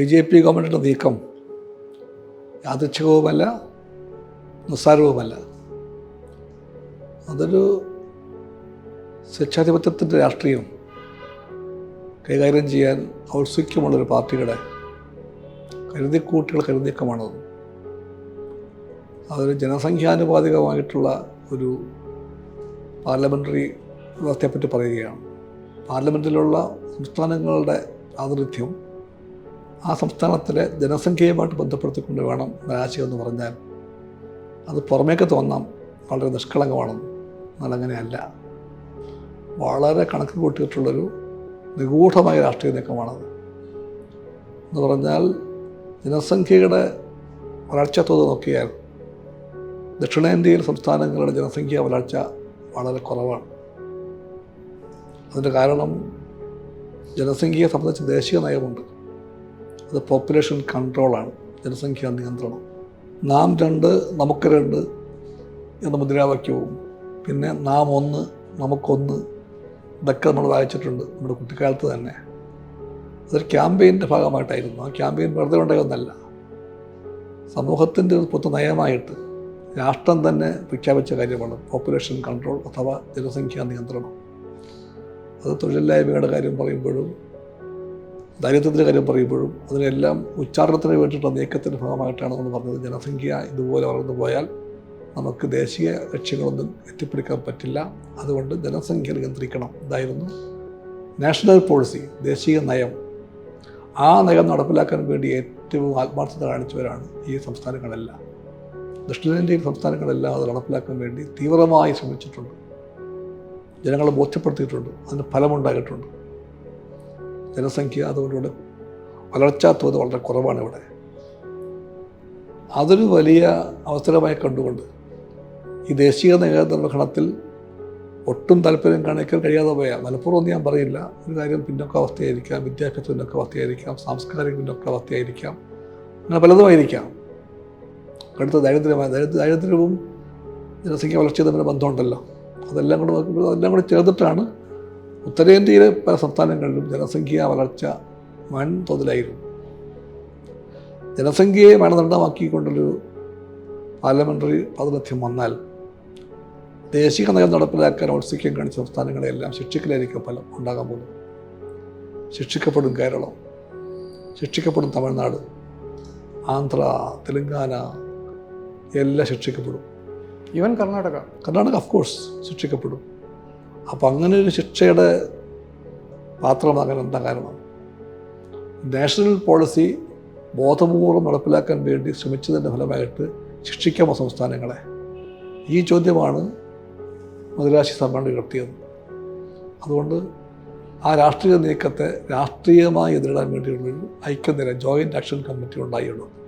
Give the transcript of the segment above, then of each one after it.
B J P ഗവൺമെന്റിന്റെ നീക്കം യാദൃച്ഛികവുമല്ല നിസ്സാരവുമല്ല. അതൊരു സ്വേച്ഛാധിപത്യത്തിന്റെ രാഷ്ട്രീയം. കൈകാര്യം ചെയ്യാൻ ഔത്സുഖ്യമുള്ളൊരു പാർട്ടിയുടെ കരുതിക്കൂട്ടുകൾ കരുതിക്കമാണത് അതൊരു ജനസംഖ്യാനുപാതികമായിട്ടുള്ള ഒരു പാർലമെന്ററി വ്യവസ്ഥയെപ്പറ്റി പറയുകയാണ്. പാർലമെന്റിലുള്ള സംസ്ഥാനങ്ങളുടെ പ്രാതിനിധ്യം ആ സംസ്ഥാനത്തിലെ ജനസംഖ്യയുമായിട്ട് ബന്ധപ്പെടുത്തിക്കൊണ്ട് വേണം ഒരാശയം എന്ന് പറഞ്ഞാൽ. അത് പുറമേക്ക് തോന്നാം. വളരെ നിഷ്കളങ്കമാണെന്ന് എന്നാൽ അങ്ങനെയല്ല. വളരെ കണക്ക് കൂട്ടിയിട്ടുള്ളൊരു നിഗൂഢമായ രാഷ്ട്രീയ നീക്കമാണത്. എന്ന് പറഞ്ഞാൽ ജനസംഖ്യയുടെ വളർച്ച തോത് നോക്കിയാൽ ദക്ഷിണേന്ത്യയിൽ സംസ്ഥാനങ്ങളുടെ ജനസംഖ്യ വളർച്ച വളരെ കുറവാണ്. അതിന്റെ കാരണം ജനസംഖ്യയെ സംബന്ധിച്ച് ദേശീയ നയമുണ്ട്. അത് പോപ്പുലേഷൻ കൺട്രോളാണ് ജനസംഖ്യാ നിയന്ത്രണം. നാം രണ്ട് നമുക്ക് രണ്ട് എന്ന മുദ്രാവാക്യവും. പിന്നെ നാം ഒന്ന് നമുക്കൊന്ന് ഇതൊക്കെ നമ്മൾ വായിച്ചിട്ടുണ്ട് നമ്മുടെ കുട്ടിക്കാലത്ത് തന്നെ. അതൊരു ക്യാമ്പയിന്റെ ഭാഗമായിട്ടായിരുന്നു. ആ ക്യാമ്പയിൻ വെറുതെ ഉണ്ടായൊന്നല്ല സമൂഹത്തിന്റെ ഒരു പൊത്തു നയമായിട്ട് രാഷ്ട്രം തന്നെ പ്രഖ്യാപിച്ച കാര്യമാണ് പോപ്പുലേഷൻ കൺട്രോൾ അഥവാ ജനസംഖ്യാ നിയന്ത്രണം. അത് തൊഴിലില്ലായ്മയുടെ കാര്യം പറയുമ്പോഴും ദാരിദ്ര്യത്തിന്റെ കാര്യം പറയുമ്പോഴും അതിനെല്ലാം ഉച്ചാരണത്തിന് വേണ്ടിയിട്ടുള്ള നീക്കത്തിന്റെ ഭാഗമായിട്ടാണ് നമ്മൾ പറഞ്ഞത്. ജനസംഖ്യ ഇതുപോലെ വളർന്നു പോയാൽ നമുക്ക് ദേശീയ ലക്ഷ്യങ്ങളൊന്നും എത്തിപ്പിടിക്കാൻ പറ്റില്ല. അതുകൊണ്ട് ജനസംഖ്യ നിയന്ത്രിക്കണം ഇതായിരുന്നു നാഷണൽ പോളിസി ദേശീയ നയം. ആ നയം നടപ്പിലാക്കാൻ വേണ്ടി ഏറ്റവും ആത്മാർത്ഥത കാണിച്ചവരാണ് ഈ സംസ്ഥാനങ്ങളെല്ലാം. ദക്ഷിണേന്ത്യൻ സംസ്ഥാനങ്ങളെല്ലാം അത് നടപ്പിലാക്കാൻ വേണ്ടി തീവ്രമായി ശ്രമിച്ചിട്ടുണ്ട്. ജനങ്ങളെ ബോധ്യപ്പെടുത്തിയിട്ടുണ്ട്. അതിന് ഫലമുണ്ടായിട്ടുണ്ട്. ജനസംഖ്യ അതുകൊണ്ടുകൂടെ വളർച്ചാ തോത് വളരെ കുറവാണ് ഇവിടെ. അതൊരു വലിയ അവസരമായി കണ്ടുകൊണ്ട് ഈ ദേശീയ നിർവഹണത്തിൽ ഒട്ടും താല്പര്യം കാണിക്കാൻ കഴിയാതെ പോയാൽ മലപ്പുറം ഒന്നും ഞാൻ പറയില്ല. ഒരു കാര്യം പിന്നൊക്കെ അവസ്ഥയായിരിക്കാം വിദ്യാഭ്യാസ പിന്നോക്കാവസ്ഥയായിരിക്കാം സാംസ്കാരിക പിന്നൊക്കെ അവസ്ഥയായിരിക്കാം. അങ്ങനെ പലതുമായിരിക്കാം. അടുത്ത ദാരിദ്ര്യമായ ദാരിദ്ര്യ ദാരിദ്ര്യവും ജനസംഖ്യ വളർച്ചയും തമ്മിൽ ബന്ധമുണ്ടല്ലോ. അതെല്ലാം കൂടെ അതെല്ലാം കൂടെ ചേർന്നിട്ടാണ് ഉത്തരേന്ത്യയിലെ പല സംസ്ഥാനങ്ങളിലും ജനസംഖ്യ വളർച്ച വൻ തോതിലായിരുന്നു ജനസംഖ്യയെ മാനദണ്ഡമാക്കിക്കൊണ്ടൊരു പാർലമെന്ററി പ്രാതിനിധ്യം വന്നാൽ ദേശീയ നയം നടപ്പിലാക്കാൻ ഔത്സുക്യം കാണിച്ച സംസ്ഥാനങ്ങളെല്ലാം ശിക്ഷിക്കലായിരിക്കും ഫലം ഉണ്ടാകാൻ പോകുന്നു ശിക്ഷിക്കപ്പെടും കേരളം ശിക്ഷിക്കപ്പെടും തമിഴ്നാട് ആന്ധ്ര തെലങ്കാന എല്ലാം ശിക്ഷിക്കപ്പെടും. Even Karnataka. Karnataka of course ശിക്ഷിക്കപ്പെടും. അപ്പം അങ്ങനെ ഒരു ശിക്ഷയുടെ പാത്രമാകാൻ എന്താ കാരണം? നാഷണൽ പോളിസി ബോധപൂർവം നടപ്പിലാക്കാൻ വേണ്ടി ശ്രമിച്ചതിന്റെ ഫലമായിട്ട് ശിക്ഷിക്കാമോ സംസ്ഥാനങ്ങളെ? ഈ ചോദ്യമാണ് മുതലാശി സമ്മേളനം ഉയർത്തിയത്. അതുകൊണ്ട് ആ രാഷ്ട്രീയ നീക്കത്തെ രാഷ്ട്രീയമായി എതിരിടാൻ വേണ്ടിയുള്ളൊരു ഐക്യനിര ജോയിന്റ് ആക്ഷൻ കമ്മിറ്റി ഉണ്ടായുള്ളത്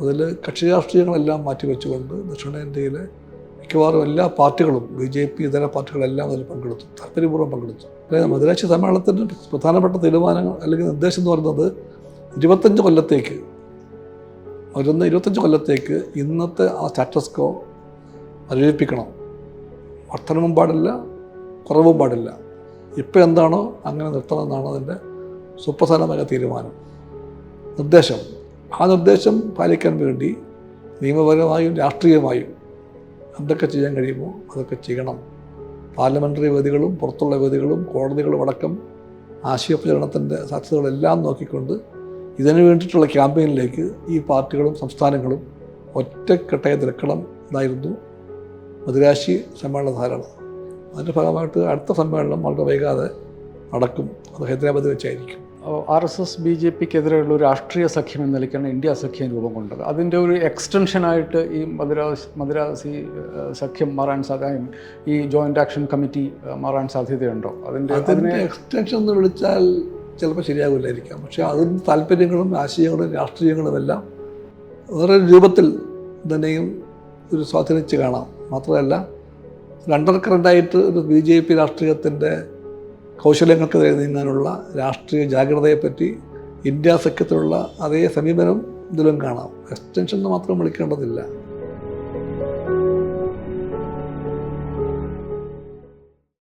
അതിൽ കക്ഷി രാഷ്ട്രീയങ്ങളെല്ലാം മാറ്റിവെച്ചുകൊണ്ട് ദക്ഷിണേന്ത്യയിലെ മിക്കവാറും എല്ലാ പാർട്ടികളും ബി ജെ പി ഇതര പാർട്ടികളെല്ലാം അതിൽ പങ്കെടുത്തു താല്പര്യപൂർവം പങ്കെടുത്തു. അതായത് മധുരാശി സമ്മേളനത്തിന്റെ പ്രധാനപ്പെട്ട തീരുമാനങ്ങൾ അല്ലെങ്കിൽ നിർദ്ദേശം എന്ന് പറയുന്നത് ഇരുപത്തഞ്ച് കൊല്ലത്തേക്ക് അവരൊന്ന് ഇരുപത്തഞ്ച് കൊല്ലത്തേക്ക് ഇന്നത്തെ ആ സ്റ്റാറ്റസ് കോ വർധനവും പാടില്ല കുറവും പാടില്ല. ഇപ്പം എന്താണോ അങ്ങനെ നിർത്തണം എന്നാണ് അതിന്റെ സുപ്രധാനമായ തീരുമാനം. നിർദ്ദേശം. ആ നിർദ്ദേശം പാലിക്കാൻ വേണ്ടി നിയമപരമായും രാഷ്ട്രീയമായും എന്തൊക്കെ ചെയ്യാൻ കഴിയുമോ? അതൊക്കെ ചെയ്യണം. പാർലമെന്ററി വേദികളും പുറത്തുള്ള വേദികളും കോടതികളും അടക്കം ആശയപ്രചരണത്തിന്റെ സാധ്യതകളെല്ലാം നോക്കിക്കൊണ്ട് ഇതിനു വേണ്ടിയിട്ടുള്ള ക്യാമ്പയിനിലേക്ക് ഈ പാർട്ടികളും സംസ്ഥാനങ്ങളും ഒറ്റക്കെട്ടായി നിൽക്കണം എന്നായിരുന്നു മധുരാശി സമ്മേളന ധാരണ. അതിന്റെ ഭാഗമായിട്ട് അടുത്ത സമ്മേളനം വളരെ വൈകാതെ നടക്കും. അത് ഹൈദരാബാദിൽ വെച്ചായിരിക്കും. R S S B J പിക്കെതിരെയുള്ള ഒരു രാഷ്ട്രീയ സഖ്യം എന്ന നിലയ്ക്കാണ് ഇന്ത്യ സഖ്യം രൂപം കൊണ്ടത്. അതിന്റെ ഒരു എക്സ്റ്റൻഷനായിട്ട് ഈ മദ്രാസ് മദ്രാസി സഖ്യം മാറാൻ സാധ്യത ഈ ജോയിന്റ് ആക്ഷൻ കമ്മിറ്റി മാറാൻ സാധ്യതയുണ്ടോ? അതിന്റെ അതിന്റെ എക്സ്റ്റൻഷൻ എന്ന് വിളിച്ചാൽ ചിലപ്പോൾ ശരിയാകില്ലായിരിക്കാം പക്ഷേ അതിന്റെ താല്പര്യങ്ങളും ആശയങ്ങളും രാഷ്ട്രീയങ്ങളും എല്ലാം വേറെ രൂപത്തിൽ തന്നെയും ഒരു സ്വാധീനിച്ച് കാണാം. മാത്രമല്ല രണ്ടർ കറണ്ടായിട്ട് ഒരു ബി ജെ പി രാഷ്ട്രീയത്തിന്റെ കൗശലങ്ങൾക്കെതിരെ നീങ്ങാനുള്ള രാഷ്ട്രീയ ജാഗ്രതയെപ്പറ്റി ഇന്ത്യ സഖ്യത്തിലുള്ള അതേ സമീപനം ഇതിലും കാണാം. എക്സ്റ്റൻഷൻ മാത്രം വിളിക്കേണ്ടതില്ല.